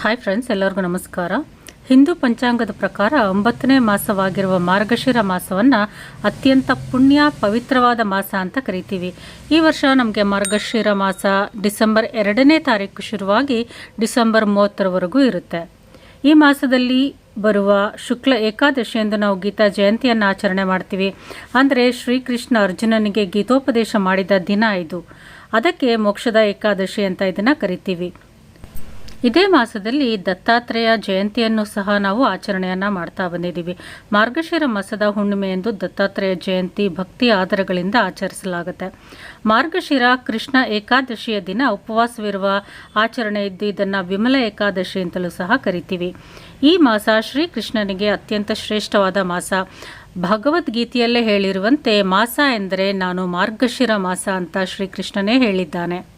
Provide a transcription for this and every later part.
Hi friends ಎಲ್ಲರಿಗೂ ನಮಸ್ಕಾರ. ಹಿಂದೂ ಪಂಚಾಂಗದ ಪ್ರಕಾರ ಒಂಬತ್ತನೇ ಮಾಸವಾಗಿರುವ ಮಾರ್ಗಶಿರ ಮಾಸವನ್ನು ಅತ್ಯಂತ ಪುಣ್ಯ ಪವಿತ್ರವಾದ ಮಾಸ ಅಂತ ಕರಿತೀವಿ. ಈ ವರ್ಷ ನಮಗೆ ಮಾರ್ಗಶಿರ ಮಾಸ ಡಿಸೆಂಬರ್ ಎರಡನೇ ತಾರೀಕು ಶುರುವಾಗಿ ಡಿಸೆಂಬರ್ ಮೂವತ್ತರವರೆಗೂ ಇರುತ್ತೆ. ಈ ಮಾಸದಲ್ಲಿ ಬರುವ ಶುಕ್ಲ ಏಕಾದಶಿ ಎಂದು ನಾವು ಗೀತಾ ಜಯಂತಿಯನ್ನು ಆಚರಣೆ ಮಾಡ್ತೀವಿ. ಅಂದರೆ ಶ್ರೀಕೃಷ್ಣ ಅರ್ಜುನನಿಗೆ ಗೀತೋಪದೇಶ ಮಾಡಿದ ದಿನ ಇದು. ಅದಕ್ಕೆ ಮೋಕ್ಷದ ಏಕಾದಶಿ ಅಂತ ಇದನ್ನು ಕರಿತೀವಿ. ಇದೇ ಮಾಸದಲ್ಲಿ ದತ್ತಾತ್ರೇಯ ಜಯಂತಿಯನ್ನು ಸಹ ನಾವು ಆಚರಣೆಯನ್ನ ಮಾಡ್ತಾ ಬಂದಿದ್ದೀವಿ. ಮಾರ್ಗಶಿರ ಮಾಸದ ಹುಣ್ಣಿಮೆಯಂದು ದತ್ತಾತ್ರೇಯ ಜಯಂತಿ ಭಕ್ತಿ ಆಧಾರಗಳಿಂದ ಆಚರಿಸಲಾಗುತ್ತೆ. ಮಾರ್ಗಶಿರ ಕೃಷ್ಣ ಏಕಾದಶಿಯ ದಿನ ಉಪವಾಸವಿರುವ ಆಚರಣೆ ಇದ್ದು ಇದನ್ನು ವಿಮಲ ಏಕಾದಶಿ ಅಂತಲೂ ಸಹ ಕರಿತೀವಿ. ಈ ಮಾಸ ಶ್ರೀಕೃಷ್ಣನಿಗೆ ಅತ್ಯಂತ ಶ್ರೇಷ್ಠವಾದ ಮಾಸ. ಭಗವದ್ಗೀತೆಯಲ್ಲೇ ಹೇಳಿರುವಂತೆ ಮಾಸ ಎಂದರೆ ನಾನು ಮಾರ್ಗಶಿರ ಮಾಸ ಅಂತ ಶ್ರೀಕೃಷ್ಣನೇ ಹೇಳಿದ್ದಾನೆ.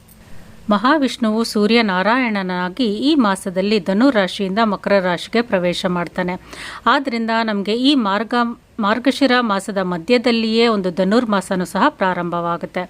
ಮಹಾವಿಷ್ಣುವು ಸೂರ್ಯನಾರಾಯಣನಾಗಿ ಈ ಮಾಸದಲ್ಲಿ ಧನುರಾಶಿಯಿಂದ ಮಕರ ರಾಶಿಗೆ ಪ್ರವೇಶ ಮಾಡ್ತಾನೆ. ಆದ್ದರಿಂದ ನಮಗೆ ಈ ಮಾರ್ಗ, ಮಾರ್ಗಶಿರ ಮಾಸದ ಮಧ್ಯದಲ್ಲಿಯೇ ಒಂದು ಧನುರ್ಮಾಸನೂ ಸಹ ಪ್ರಾರಂಭವಾಗುತ್ತೆ.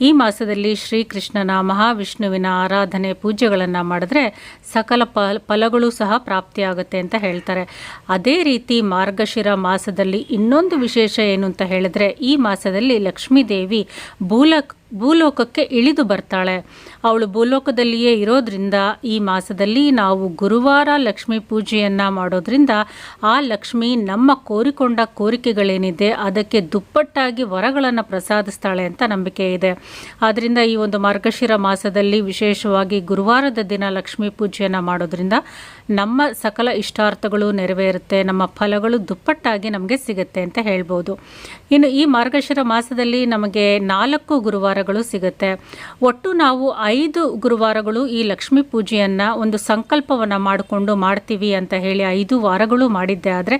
ಈ ಮಾಸದಲ್ಲಿ ಶ್ರೀಕೃಷ್ಣನ ಮಹಾವಿಷ್ಣುವಿನ ಆರಾಧನೆ ಪೂಜೆಗಳನ್ನು ಮಾಡಿದ್ರೆ ಸಕಲ ಫಲ ಫಲಗಳು ಸಹ ಪ್ರಾಪ್ತಿಯಾಗುತ್ತೆ ಅಂತ ಹೇಳ್ತಾರೆ. ಅದೇ ರೀತಿ ಮಾರ್ಗಶಿರ ಮಾಸದಲ್ಲಿ ಇನ್ನೊಂದು ವಿಶೇಷ ಏನು ಅಂತ ಹೇಳಿದ್ರೆ ಈ ಮಾಸದಲ್ಲಿ ಲಕ್ಷ್ಮೀದೇವಿ ಭೂಲಕ್ ಭೂಲೋಕಕ್ಕೆ ಇಳಿದು ಬರ್ತಾಳೆ. ಅವಳು ಭೂಲೋಕದಲ್ಲಿಯೇ ಇರೋದ್ರಿಂದ ಈ ಮಾಸದಲ್ಲಿ ನಾವು ಗುರುವಾರ ಲಕ್ಷ್ಮಿ ಪೂಜೆಯನ್ನು ಮಾಡೋದ್ರಿಂದ ಆ ಲಕ್ಷ್ಮಿ ನಮ್ಮ ಕೋರಿಕೊಂಡ ಕೋರಿಕೆಗಳೇನಿದೆ ಅದಕ್ಕೆ ದುಪ್ಪಟ್ಟಾಗಿ ವರಗಳನ್ನು ಪ್ರಸಾದಿಸ್ತಾಳೆ ಅಂತ ನಂಬಿಕೆ ಇದೆ. ಆದ್ದರಿಂದ ಈ ಒಂದು ಮಾರ್ಗಶಿರ ಮಾಸದಲ್ಲಿ ವಿಶೇಷವಾಗಿ ಗುರುವಾರದ ದಿನ ಲಕ್ಷ್ಮೀ ಪೂಜೆಯನ್ನು ಮಾಡೋದ್ರಿಂದ ನಮ್ಮ ಸಕಲ ಇಷ್ಟಾರ್ಥಗಳು ನೆರವೇರುತ್ತೆ, ನಮ್ಮ ಫಲಗಳು ದುಪ್ಪಟ್ಟಾಗಿ ನಮಗೆ ಸಿಗುತ್ತೆ ಅಂತ ಹೇಳ್ಬೋದು. ಇನ್ನು ಈ ಮಾರ್ಗಶಿರ ಮಾಸದಲ್ಲಿ ನಮಗೆ ನಾಲ್ಕು ಗುರುವಾರಗಳು ಸಿಗುತ್ತೆ. ಒಟ್ಟು ನಾವು ಐದು ಗುರುವಾರಗಳು ಈ ಲಕ್ಷ್ಮೀ ಪೂಜೆಯನ್ನು ಒಂದು ಸಂಕಲ್ಪವನ್ನು ಮಾಡಿಕೊಂಡು ಮಾಡ್ತೀವಿ ಅಂತ ಹೇಳಿ ಐದು ವಾರಗಳು ಮಾಡಿದ್ದೆ. ಆದರೆ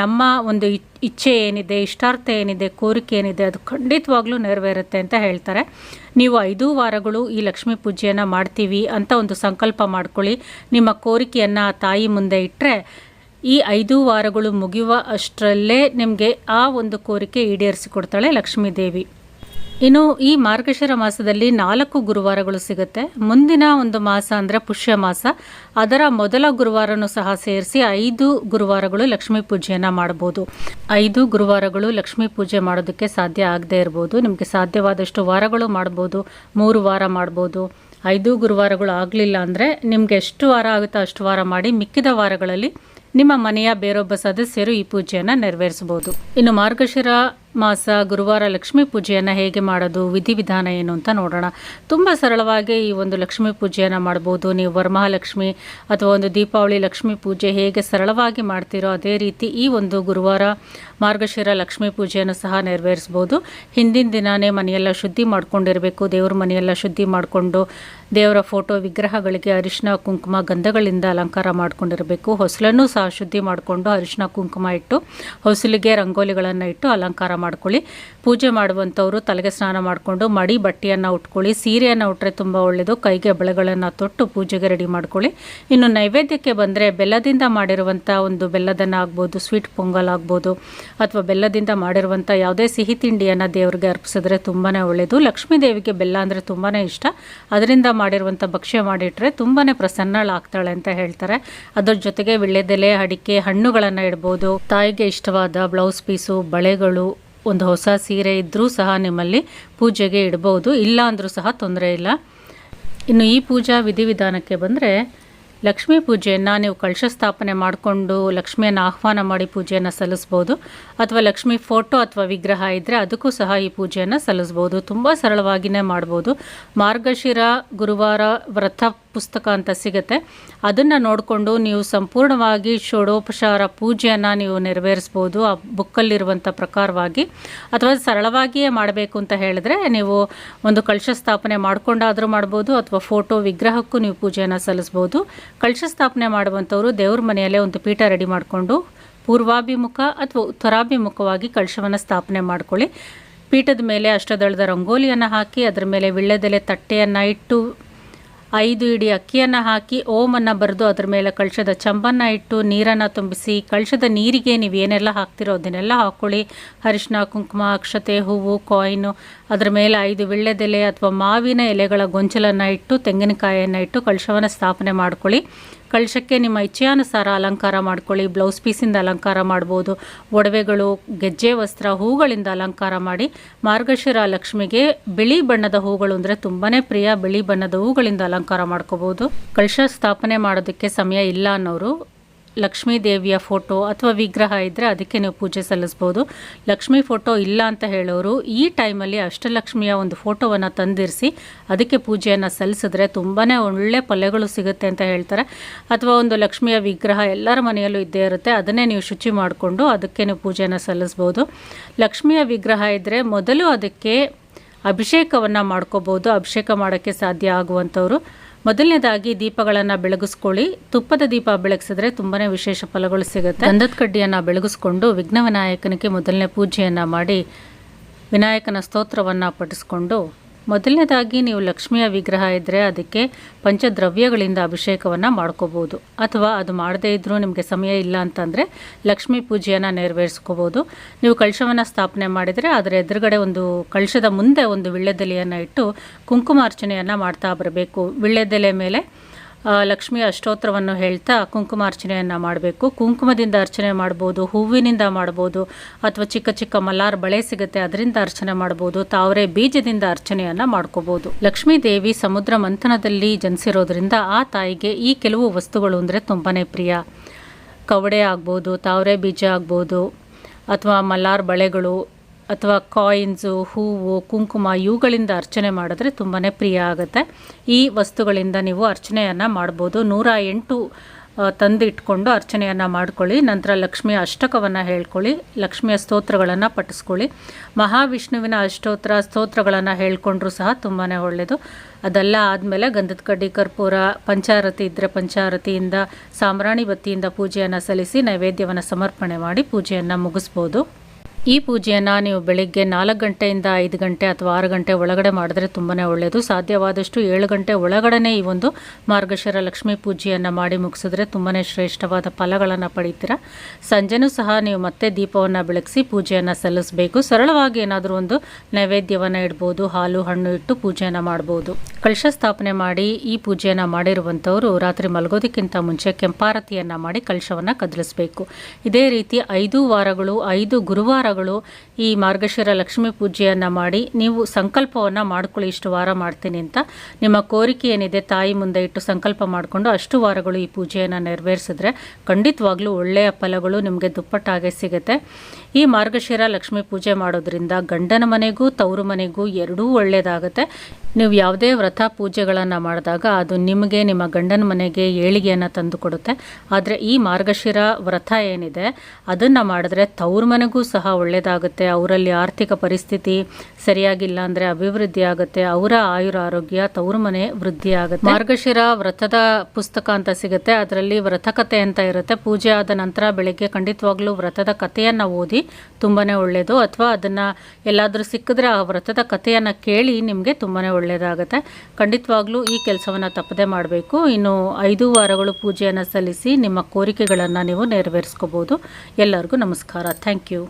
ನಮ್ಮ ಒಂದು ಇಚ್ಛೆ ಏನಿದೆ, ಇಷ್ಟಾರ್ಥ ಏನಿದೆ, ಕೋರಿಕೆ ಏನಿದೆ, ಅದು ಖಂಡಿತವಾಗ್ಲೂ ನೆರವೇರುತ್ತೆ ಅಂತ ಹೇಳ್ತಾರೆ. ನೀವು ಐದು ವಾರಗಳು ಈ ಲಕ್ಷ್ಮೀ ಪೂಜೆಯನ್ನು ಮಾಡ್ತೀವಿ ಅಂತ ಒಂದು ಸಂಕಲ್ಪ ಮಾಡ್ಕೊಳ್ಳಿ. ನಿಮ್ಮ ಕೋರಿಕೆಯನ್ನು ಆ ತಾಯಿ ಮುಂದೆ ಇಟ್ಟರೆ ಈ ಐದು ವಾರಗಳು ಮುಗಿಯುವ ಅಷ್ಟರಲ್ಲೇ ನಿಮಗೆ ಆ ಒಂದು ಕೋರಿಕೆ ಈಡೇರಿಸಿಕೊಡ್ತಾಳೆ ಲಕ್ಷ್ಮೀದೇವಿ. ಇನ್ನು ಈ ಮಾರ್ಗಶಿರ ಮಾಸದಲ್ಲಿ ನಾಲ್ಕು ಗುರುವಾರಗಳು ಸಿಗುತ್ತೆ. ಮುಂದಿನ ಒಂದು ಮಾಸ ಅಂದರೆ ಪುಷ್ಯ ಮಾಸ. ಅದರ ಮೊದಲ ಗುರುವಾರನೂ ಸಹ ಸೇರಿಸಿ ಐದು ಗುರುವಾರಗಳು ಲಕ್ಷ್ಮೀ ಪೂಜೆಯನ್ನು ಮಾಡ್ಬೋದು. ಐದು ಗುರುವಾರಗಳು ಲಕ್ಷ್ಮೀ ಪೂಜೆ ಮಾಡೋದಕ್ಕೆ ಸಾಧ್ಯ ಆಗದೇ ಇರ್ಬೋದು. ನಿಮಗೆ ಸಾಧ್ಯವಾದಷ್ಟು ವಾರಗಳು ಮಾಡ್ಬೋದು. ಮೂರು ವಾರ ಮಾಡ್ಬೋದು. ಐದು ಗುರುವಾರಗಳು ಆಗಲಿಲ್ಲ ಅಂದರೆ ನಿಮ್ಗೆ ಎಷ್ಟು ವಾರ ಆಗುತ್ತೋ ಅಷ್ಟು ವಾರ ಮಾಡಿ ಮಿಕ್ಕಿದ ವಾರಗಳಲ್ಲಿ ನಿಮ್ಮ ಮನೆಯ ಬೇರೊಬ್ಬ ಸದಸ್ಯರು ಈ ಪೂಜೆಯನ್ನು ನೆರವೇರಿಸಬಹುದು. ಇನ್ನು ಮಾರ್ಗಶಿರ ಮಾಸ, ಗುರುವಾರ ಲಕ್ಷ್ಮೀ ಪೂಜೆಯನ್ನು ಹೇಗೆ ಮಾಡೋದು, ವಿಧಿವಿಧಾನ ಏನು ಅಂತ ನೋಡೋಣ. ತುಂಬ ಸರಳವಾಗಿ ಈ ಒಂದು ಲಕ್ಷ್ಮೀ ಪೂಜೆಯನ್ನು ಮಾಡ್ಬೋದು. ನೀವು ವರಮಹಾಲಕ್ಷ್ಮಿ ಅಥವಾ ಒಂದು ದೀಪಾವಳಿ ಲಕ್ಷ್ಮೀ ಪೂಜೆ ಹೇಗೆ ಸರಳವಾಗಿ ಮಾಡ್ತೀರೋ ಅದೇ ರೀತಿ ಈ ಒಂದು ಗುರುವಾರ ಮಾರ್ಗಶಿರ ಲಕ್ಷ್ಮೀ ಪೂಜೆಯನ್ನು ಸಹ ನೆರವೇರಿಸ್ಬೋದು. ಹಿಂದಿನ ದಿನವೇ ಮನೆಯೆಲ್ಲ ಶುದ್ಧಿ ಮಾಡ್ಕೊಂಡಿರಬೇಕು. ದೇವ್ರ ಮನೆಯೆಲ್ಲ ಶುದ್ಧಿ ಮಾಡಿಕೊಂಡು ದೇವರ ಫೋಟೋ ವಿಗ್ರಹಗಳಿಗೆ ಅರಿಶಿನ ಕುಂಕುಮ, ಗಂಧಗಳಿಂದ ಅಲಂಕಾರ ಮಾಡ್ಕೊಂಡಿರಬೇಕು. ಹೊಸಲನ್ನು ಸಹ ಶುದ್ಧಿ ಮಾಡಿಕೊಂಡು ಅರಿಶಿನ ಕುಂಕುಮ ಇಟ್ಟು, ಹೊಸಲಿಗೆ ರಂಗೋಲಿಗಳನ್ನು ಇಟ್ಟು ಅಲಂಕಾರ ಮಾಡ್ಕೊಳ್ಳಿ. ಪೂಜೆ ಮಾಡುವಂಥವರು ತಲೆಗೆ ಸ್ನಾನ ಮಾಡಿಕೊಂಡು ಮಡಿ ಬಟ್ಟೆಯನ್ನು ಉಟ್ಕೊಳ್ಳಿ, ಸೀರೆಯನ್ನು ಉಟ್ಟರೆ ತುಂಬ ಒಳ್ಳೆಯದು ಕೈಗೆ ಬಳೆಗಳನ್ನು ತೊಟ್ಟು ಪೂಜೆಗೆ ರೆಡಿ ಮಾಡ್ಕೊಳ್ಳಿ. ಇನ್ನು ನೈವೇದ್ಯಕ್ಕೆ ಬಂದರೆ ಬೆಲ್ಲದಿಂದ ಮಾಡಿರುವಂಥ ಒಂದು ಬೆಲ್ಲದನ್ನ ಆಗ್ಬೋದು, ಸ್ವೀಟ್ ಪೊಂಗಲ್ ಆಗ್ಬೋದು, ಅಥವಾ ಬೆಲ್ಲದಿಂದ ಮಾಡಿರುವಂಥ ಯಾವುದೇ ಸಿಹಿ ತಿಂಡಿಯನ್ನು ದೇವರಿಗೆ ಅರ್ಪಿಸಿದ್ರೆ ತುಂಬಾ ಒಳ್ಳೆಯದು ಲಕ್ಷ್ಮೀ ದೇವಿಗೆ ಬೆಲ್ಲ ಅಂದರೆ ತುಂಬಾ ಇಷ್ಟ. ಅದರಿಂದ ಮಾಡಿರುವಂಥ ಭಕ್ಷ್ಯ ಮಾಡಿಟ್ರೆ ತುಂಬಾ ಪ್ರಸನ್ನಳಾಗ್ತಾಳೆ ಅಂತ ಹೇಳ್ತಾರೆ. ಅದರ ಜೊತೆಗೆ ವಿಳ್ಳೆದೆಲೆ ಅಡಿಕೆ, ಹಣ್ಣುಗಳನ್ನು ಇಡ್ಬೋದು. ತಾಯಿಗೆ ಇಷ್ಟವಾದ ಬ್ಲೌಸ್ ಪೀಸು ಬಳೆಗಳು ಒಂದು ಹೊಸ ಸೀರೆ ಇದ್ದರೂ ಸಹ ನಿಮ್ಮಲ್ಲಿ ಪೂಜೆಗೆ ಇಡ್ಬೋದು ಇಲ್ಲ ಅಂದರೂ ಸಹ ತೊಂದರೆ ಇಲ್ಲ. ಇನ್ನು ಈ ಪೂಜಾ ವಿಧಿವಿಧಾನಕ್ಕೆ ಬಂದರೆ ಲಕ್ಷ್ಮೀ ಪೂಜೆಯನ್ನು ನೀವು ಕಳಶ ಸ್ಥಾಪನೆ ಮಾಡಿಕೊಂಡು ಲಕ್ಷ್ಮಿಯನ್ನು ಆಹ್ವಾನ ಮಾಡಿ ಪೂಜೆಯನ್ನು ಸಲ್ಲಿಸ್ಬೋದು. ಅಥವಾ ಲಕ್ಷ್ಮಿ ಫೋಟೋ ಅಥವಾ ವಿಗ್ರಹ ಇದ್ದರೆ ಅದಕ್ಕೂ ಸಹ ಈ ಪೂಜೆಯನ್ನು ಸಲ್ಲಿಸ್ಬೋದು. ತುಂಬ ಸರಳವಾಗಿಯೇ ಮಾಡ್ಬೋದು. ಮಾರ್ಗಶಿರ, ಗುರುವಾರ, ವ್ರತ ಪುಸ್ತಕ ಅಂತ ಸಿಗುತ್ತೆ. ಅದನ್ನು ನೋಡಿಕೊಂಡು ನೀವು ಸಂಪೂರ್ಣವಾಗಿ ಷೋಡೋಪಚಾರ ಪೂಜೆಯನ್ನು ನೀವು ನೆರವೇರಿಸ್ಬೋದು ಆ ಬುಕ್ಕಲ್ಲಿರುವಂಥ ಪ್ರಕಾರವಾಗಿ. ಅಥವಾ ಸರಳವಾಗಿಯೇ ಮಾಡಬೇಕು ಅಂತ ಹೇಳಿದ್ರೆ ನೀವು ಒಂದು ಕಳಶ ಸ್ಥಾಪನೆ ಮಾಡ್ಕೊಂಡಾದರೂ ಮಾಡ್ಬೋದು ಅಥವಾ ಫೋಟೋ ವಿಗ್ರಹಕ್ಕೂ ನೀವು ಪೂಜೆಯನ್ನು ಸಲ್ಲಿಸ್ಬೋದು. ಕಳಶ ಸ್ಥಾಪನೆ ಮಾಡುವಂಥವರು ದೇವ್ರ ಮನೆಯಲ್ಲೇ ಒಂದು ಪೀಠ ರೆಡಿ ಮಾಡಿಕೊಂಡು ಪೂರ್ವಾಭಿಮುಖ ಅಥವಾ ಉತ್ತರಾಭಿಮುಖವಾಗಿ ಕಳಶವನ್ನು ಸ್ಥಾಪನೆ ಮಾಡ್ಕೊಳ್ಳಿ. ಪೀಠದ ಮೇಲೆ ಅಷ್ಟದಳದ ರಂಗೋಲಿಯನ್ನು ಹಾಕಿ, ಅದರ ಮೇಲೆ ವಿಳ್ಳೆದೆಲೆ ತಟ್ಟೆಯನ್ನು ಇಟ್ಟು ಐದು ಇಡಿ ಅಕ್ಕಿಯನ್ನು ಹಾಕಿ ಓಮನ್ನು ಬರೆದು ಅದ್ರ ಮೇಲೆ ಕಳಶದ ಚಂಬನ್ನು ಇಟ್ಟು ನೀರನ್ನು ತುಂಬಿಸಿ, ಕಳಶದ ನೀರಿಗೆ ನೀವು ಏನೆಲ್ಲ ಹಾಕ್ತಿರೋ ಅದನ್ನೆಲ್ಲ ಹಾಕ್ಕೊಳ್ಳಿ ಅರಿಶಿನ ಕುಂಕುಮ, ಅಕ್ಷತೆ, ಹೂವು, ಕಾಯಿನು, ಅದ್ರ ಮೇಲೆ ಐದು ವಿಳ್ಳೆದೆಲೆ ಅಥವಾ ಮಾವಿನ ಎಲೆಗಳ ಗೊಂಚಲನ್ನು ಇಟ್ಟು, ತೆಂಗಿನಕಾಯಿಯನ್ನು ಇಟ್ಟು ಕಳಶವನ್ನು ಸ್ಥಾಪನೆ ಮಾಡ್ಕೊಳ್ಳಿ. ಕಳಶಕ್ಕೆ ನಿಮ್ಮ ಇಚ್ಛೆಯಾನುಸಾರ ಅಲಂಕಾರ ಮಾಡ್ಕೊಳ್ಳಿ, ಬ್ಲೌಸ್ ಪೀಸಿಂದ ಅಲಂಕಾರ ಮಾಡ್ಬೋದು, ಒಡವೆಗಳು, ಗೆಜ್ಜೆ, ವಸ್ತ್ರ, ಹೂಗಳಿಂದ ಅಲಂಕಾರ ಮಾಡಿ. ಮಾರ್ಗಶಿರ ಲಕ್ಷ್ಮಿಗೆ ಬಿಳಿ ಬಣ್ಣದ ಹೂಗಳು ಅಂದರೆ ತುಂಬಾ ಪ್ರಿಯ. ಬಿಳಿ ಬಣ್ಣದ ಹೂಗಳಿಂದ ಅಲಂಕಾರ ಮಾಡ್ಕೋಬೋದು. ಕಳಶ ಸ್ಥಾಪನೆ ಮಾಡೋದಕ್ಕೆ ಸಮಯ ಇಲ್ಲ ಅನ್ನೋರು ಲಕ್ಷ್ಮೀ ದೇವಿಯ ಫೋಟೋ ಅಥವಾ ವಿಗ್ರಹ ಇದ್ದರೆ ಅದಕ್ಕೆ ನೀವು ಪೂಜೆ ಸಲ್ಲಿಸ್ಬೋದು. ಲಕ್ಷ್ಮೀ ಫೋಟೋ ಇಲ್ಲ ಅಂತ ಹೇಳೋರು ಈ ಟೈಮಲ್ಲಿ ಅಷ್ಟಲಕ್ಷ್ಮಿಯ ಒಂದು ಫೋಟೋವನ್ನು ತಂದಿರಿಸಿ ಅದಕ್ಕೆ ಪೂಜೆಯನ್ನು ಸಲ್ಲಿಸಿದ್ರೆ ತುಂಬಾ ಒಳ್ಳೆ ಫಲಗಳು ಸಿಗುತ್ತೆ ಅಂತ ಹೇಳ್ತಾರೆ. ಅಥವಾ ಒಂದು ಲಕ್ಷ್ಮಿಯ ವಿಗ್ರಹ ಎಲ್ಲರ ಮನೆಯಲ್ಲೂ ಇದ್ದೇ ಇರುತ್ತೆ, ಅದನ್ನೇ ನೀವು ಶುಚಿ ಮಾಡಿಕೊಂಡು ಅದಕ್ಕೆ ನೀವು ಪೂಜೆಯನ್ನು ಸಲ್ಲಿಸ್ಬೋದು. ಲಕ್ಷ್ಮಿಯ ವಿಗ್ರಹ ಇದ್ದರೆ ಮೊದಲು ಅದಕ್ಕೆ ಅಭಿಷೇಕವನ್ನು ಮಾಡ್ಕೋಬೋದು, ಅಭಿಷೇಕ ಮಾಡೋಕ್ಕೆ ಸಾಧ್ಯ ಆಗುವಂಥವ್ರು. ಮೊದಲನೇದಾಗಿ ದೀಪಗಳನ್ನು ಬೆಳಗಿಸ್ಕೊಳ್ಳಿ. ತುಪ್ಪದ ದೀಪ ಬೆಳಗಿಸಿದ್ರೆ ತುಂಬಾ ವಿಶೇಷ ಫಲಗಳು ಸಿಗುತ್ತೆ. ಗಂಧದ ಕಡ್ಡಿಯನ್ನು ಬೆಳಗಿಸ್ಕೊಂಡು ವಿಘ್ನ ವಿನಾಯಕನಿಗೆ ಮೊದಲನೇ ಪೂಜೆಯನ್ನು ಮಾಡಿ ವಿನಾಯಕನ ಸ್ತೋತ್ರವನ್ನು ಪಠಿಸ್ಕೊಂಡು ಮೊದಲನೇದಾಗಿ ನೀವು ಲಕ್ಷ್ಮಿಯ ವಿಗ್ರಹ ಇದ್ದರೆ ಅದಕ್ಕೆ ಪಂಚದ್ರವ್ಯಗಳಿಂದ ಅಭಿಷೇಕವನ್ನು ಮಾಡ್ಕೋಬೋದು ಅಥವಾ ಅದು ಮಾಡದೇ ಇದ್ದರೂ ನಿಮಗೆ ಸಮಯ ಇಲ್ಲ ಅಂತಂದರೆ ಲಕ್ಷ್ಮೀ ಪೂಜೆಯನ್ನು ನೆರವೇರಿಸ್ಕೋಬೋದು ನೀವು ಕಳಶವನ್ನು ಸ್ಥಾಪನೆ ಮಾಡಿದರೆ ಅದರ ಎದುರುಗಡೆ ಒಂದು ಕಳಶದ ಮುಂದೆ ಒಂದು ವಿಳ್ಳೆದೆಲೆಯನ್ನು ಇಟ್ಟು ಕುಂಕುಮಾರ್ಚನೆಯನ್ನು ಮಾಡ್ತಾ ಬರಬೇಕು. ವಿಳ್ಳೆದೆಲೆ ಮೇಲೆ ಆ, ಲಕ್ಷ್ಮಿಯ ಅಷ್ಟೋತ್ರವನ್ನು ಹೇಳ್ತಾ ಕುಂಕುಮಾರ್ಚನೆಯನ್ನು ಮಾಡಬೇಕು. ಕುಂಕುಮದಿಂದ ಅರ್ಚನೆ ಮಾಡ್ಬೋದು ಹೂವಿನಿಂದ ಮಾಡ್ಬೋದು ಅಥವಾ ಚಿಕ್ಕ ಚಿಕ್ಕ ಮಲ್ಲಾರ್ ಬಳೆ ಸಿಗುತ್ತೆ ಅದರಿಂದ ಅರ್ಚನೆ ಮಾಡ್ಬೋದು ತಾವರೆ ಬೀಜದಿಂದ ಅರ್ಚನೆಯನ್ನು ಮಾಡ್ಕೋಬೋದು. ಲಕ್ಷ್ಮೀ ದೇವಿ ಸಮುದ್ರ ಮಂಥನದಲ್ಲಿ ಜನಿಸಿರೋದ್ರಿಂದ ಆ ತಾಯಿಗೆ ಈ ಕೆಲವು ವಸ್ತುಗಳು ಅಂದರೆ ತುಂಬಾ ಪ್ರಿಯ. ಕವಡೆ ಆಗ್ಬೋದು ತಾವರೆ ಬೀಜ ಆಗ್ಬೋದು ಅಥವಾ ಮಲ್ಲಾರ್ ಬಳೆಗಳು ಅಥವಾ ಕಾಯಿನ್ಸು, ಹೂವು, ಕುಂಕುಮ ಇವುಗಳಿಂದ ಅರ್ಚನೆ ಮಾಡಿದ್ರೆ ತುಂಬಾ ಪ್ರಿಯ ಆಗುತ್ತೆ. ಈ ವಸ್ತುಗಳಿಂದ ನೀವು ಅರ್ಚನೆಯನ್ನು ಮಾಡ್ಬೋದು. ನೂರ ಎಂಟು ತಂದಿಟ್ಕೊಂಡು ಅರ್ಚನೆಯನ್ನು ಮಾಡ್ಕೊಳ್ಳಿ. ನಂತರ ಲಕ್ಷ್ಮಿಯ ಅಷ್ಟಕವನ್ನು ಹೇಳ್ಕೊಳ್ಳಿ. ಲಕ್ಷ್ಮಿಯ ಸ್ತೋತ್ರಗಳನ್ನು ಪಠಿಸ್ಕೊಳ್ಳಿ. ಮಹಾವಿಷ್ಣುವಿನ ಅಷ್ಟೋತ್ರ ಸ್ತೋತ್ರಗಳನ್ನು ಹೇಳ್ಕೊಂಡ್ರೂ ಸಹ ತುಂಬಾ ಒಳ್ಳೆಯದು ಅದೆಲ್ಲ ಆದಮೇಲೆ ಗಂಧದ ಕಡ್ಡಿ, ಕರ್ಪೂರ, ಪಂಚಾರತಿ ಇದ್ದರೆ ಪಂಚಾರತಿಯಿಂದ ಸಾಮ್ರಾಣಿ ಬತ್ತಿಯಿಂದ ಪೂಜೆಯನ್ನು ಸಲ್ಲಿಸಿ ನೈವೇದ್ಯವನ್ನು ಸಮರ್ಪಣೆ ಮಾಡಿ ಪೂಜೆಯನ್ನು ಮುಗಿಸ್ಬೋದು. ಈ ಪೂಜೆಯನ್ನು ನೀವು ಬೆಳಿಗ್ಗೆ ನಾಲ್ಕು ಗಂಟೆಯಿಂದ ಐದು ಗಂಟೆ ಅಥವಾ ಆರು ಗಂಟೆ ಒಳಗಡೆ ಮಾಡಿದ್ರೆ ತುಂಬಾ ಒಳ್ಳೆಯದು ಸಾಧ್ಯವಾದಷ್ಟು ಏಳು ಗಂಟೆ ಒಳಗಡೆ ಈ ಒಂದು ಮಾರ್ಗಶಿರ ಲಕ್ಷ್ಮೀ ಪೂಜೆಯನ್ನು ಮಾಡಿ ಮುಗಿಸಿದ್ರೆ ತುಂಬಾ ಶ್ರೇಷ್ಠವಾದ ಫಲಗಳನ್ನು ಪಡೀತೀರ? ಸಂಜೆನೂ ಸಹ ನೀವು ಮತ್ತೆ ದೀಪವನ್ನು ಬೆಳಗಿಸಿ ಪೂಜೆಯನ್ನು ಸಲ್ಲಿಸಬೇಕು. ಸರಳವಾಗಿ ಏನಾದರೂ ಒಂದು ನೈವೇದ್ಯವನ್ನು ಇಡ್ಬೋದು, ಹಾಲು, ಹಣ್ಣು ಇಟ್ಟು ಪೂಜೆಯನ್ನು ಮಾಡ್ಬೋದು. ಕಳಶ ಸ್ಥಾಪನೆ ಮಾಡಿ ಈ ಪೂಜೆಯನ್ನು ಮಾಡಿರುವಂಥವರು ರಾತ್ರಿ ಮಲಗೋದಕ್ಕಿಂತ ಮುಂಚೆ ಕೆಂಪಾರತಿಯನ್ನು ಮಾಡಿ ಕಳಶವನ್ನು ಕದಲಿಸಬೇಕು. ಇದೇ ರೀತಿ ಐದು ವಾರಗಳು, ಐದು ಗುರುವಾರಗಳು ಈ ಮಾರ್ಗಶಿರ ಲಕ್ಷ್ಮೀ ಪೂಜೆಯನ್ನು ಮಾಡಿ ನೀವು ಸಂಕಲ್ಪವನ್ನು ಮಾಡ್ಕೊಳ್ಳಿ, ಇಷ್ಟು ವಾರ ಮಾಡ್ತೀನಿ ಅಂತ. ನಿಮ್ಮ ಕೋರಿಕೆ ಏನಿದೆ, ತಾಯಿ ಮುಂದೆ ಇಟ್ಟು ಸಂಕಲ್ಪ ಮಾಡಿಕೊಂಡು ಅಷ್ಟು ವಾರಗಳು ಈ ಪೂಜೆಯನ್ನು ನೆರವೇರಿಸಿದ್ರೆ ಖಂಡಿತವಾಗ್ಲೂ ಒಳ್ಳೆಯ ಫಲಗಳು ನಿಮಗೆ ದುಪ್ಪಟ್ಟಾಗೆ ಸಿಗುತ್ತೆ. ಈ ಮಾರ್ಗಶಿರ ಲಕ್ಷ್ಮೀ ಪೂಜೆ ಮಾಡೋದ್ರಿಂದ ಗಂಡನ ಮನೆಗೂ, ತವರು ಮನೆಗೂ ಎರಡೂ ಒಳ್ಳೆಯದಾಗುತ್ತೆ ನೀವು ಯಾವುದೇ ವ್ರತ ಪೂಜೆಗಳನ್ನು ಮಾಡಿದಾಗ ಅದು ನಿಮಗೆ, ನಿಮ್ಮ ಗಂಡನ ಮನೆಗೆ ಏಳಿಗೆಯನ್ನು ತಂದು ಕೊಡುತ್ತೆ ಆದರೆ ಈ ಮಾರ್ಗಶಿರ ವ್ರತ ಏನಿದೆ, ಅದನ್ನು ಮಾಡಿದ್ರೆ ತವ್ರ ಮನೆಗೂ ಸಹ ಒಳ್ಳೆಯದಾಗುತ್ತೆ ಅವರಲ್ಲಿ ಆರ್ಥಿಕ ಪರಿಸ್ಥಿತಿ ಸರಿಯಾಗಿಲ್ಲ ಅಂದರೆ ಅಭಿವೃದ್ಧಿ ಆಗುತ್ತೆ. ಅವರ ಆಯುರ ಆರೋಗ್ಯ ತವ್ರ ಮನೆ ವೃದ್ಧಿ ಆಗುತ್ತೆ. ಮಾರ್ಗಶಿರ ವ್ರತದ ಪುಸ್ತಕ ಅಂತ ಸಿಗುತ್ತೆ. ಅದರಲ್ಲಿ ವ್ರತಕತೆ ಅಂತ ಇರುತ್ತೆ. ಪೂಜೆ ಆದ ನಂತರ ಬೆಳಗ್ಗೆ ಖಂಡಿತವಾಗ್ಲೂ ವ್ರತದ ಕಥೆಯನ್ನು ಓದಿ ತುಂಬಾ ಒಳ್ಳೆಯದು ಅಥವಾ ಅದನ್ನು ಎಲ್ಲಾದರೂ ಸಿಕ್ಕಿದ್ರೆ ಆ ವ್ರತದ ಕಥೆಯನ್ನು ಕೇಳಿ ನಿಮಗೆ ತುಂಬಾ ಒಳ್ಳೆಯದಾಗುತ್ತೆ. ಖಂಡಿತವಾಗ್ಲೂ ಈ ಕೆಲಸವನ್ನು ತಪ್ಪದೆ ಮಾಡಬೇಕು. ಇನ್ನು ಐದು ವಾರಗಳು ಪೂಜೆಯನ್ನು ಸಲ್ಲಿಸಿ ನಿಮ್ಮ ಕೋರಿಕೆಗಳನ್ನು ನೀವು ನೆರವೇರಿಸ್ಕೋಬೋದು. ಎಲ್ಲರಿಗೂ ನಮಸ್ಕಾರ. Thank you.